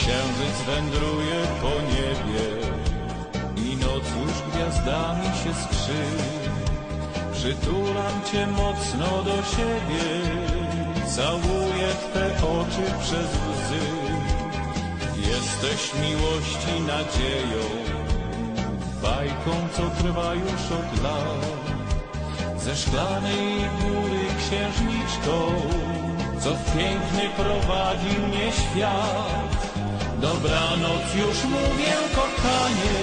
Księżyc wędruje po niebie i noc już gwiazdami się skrzy. Przytulam cię mocno do siebie, całuję twe oczy przez łzy. Jesteś miłości nadzieją, bajką, co trwa już od lat. Ze szklanej góry księżniczką, co w piękny prowadzi mnie świat. Dobranoc już mówię, kochanie,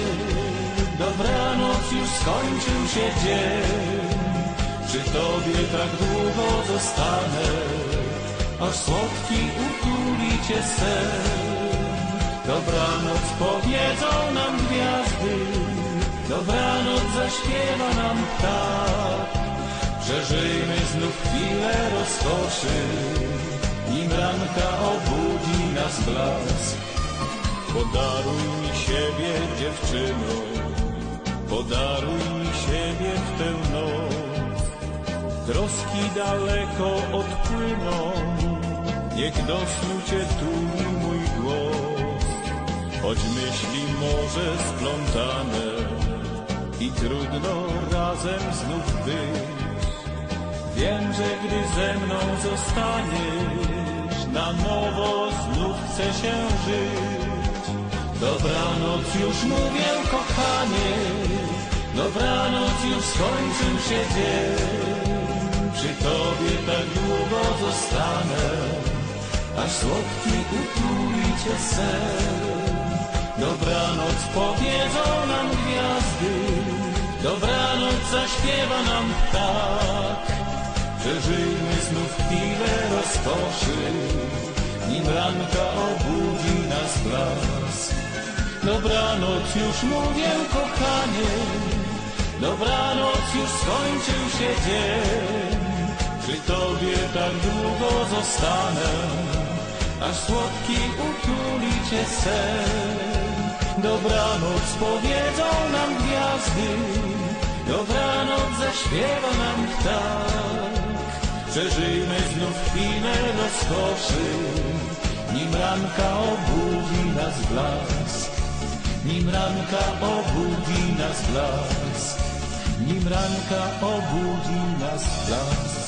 dobranoc już skończył się dzień. Przy tobie tak długo zostanę, aż słodki utuli cię sen. Dobranoc powiedzą nam gwiazdy, dobranoc zaśpiewa nam ptak. Przeżyjmy znów chwilę rozkoszy, nim ranka obudzi nas blask. Podaruj mi siebie, dziewczyno, podaruj mi siebie w tę noc. Troski daleko odpłyną, niech do snu cię mój głos. Choć myśli może splątane i trudno razem znów być. Wiem, że gdy ze mną zostaniesz, na nowo znów chcę się żyć. Dobranoc już mówię, kochanie, dobranoc już skończył się dzień. Przy tobie tak długo zostanę, aż słodki utuli cię sen. Dobranoc powiedzą nam gwiazdy, dobranoc zaśpiewa nam ptak. Przeżyjmy znów chwilę rozkoszy, nim ranka obudzi Dobranoc już mówię, kochanie, dobranoc już skończył się dzień. Przy tobie tak długo zostanę, aż słodki utuli cię sen. Dobranoc powiedzą nam gwiazdy, dobranoc zaśpiewa nam ptak. Przeżyjmy znów chwilę rozkoszy, nim ranka obudzi nas blask. Nim ranka obudzi nas blask, nim ranka obudzi nas blask.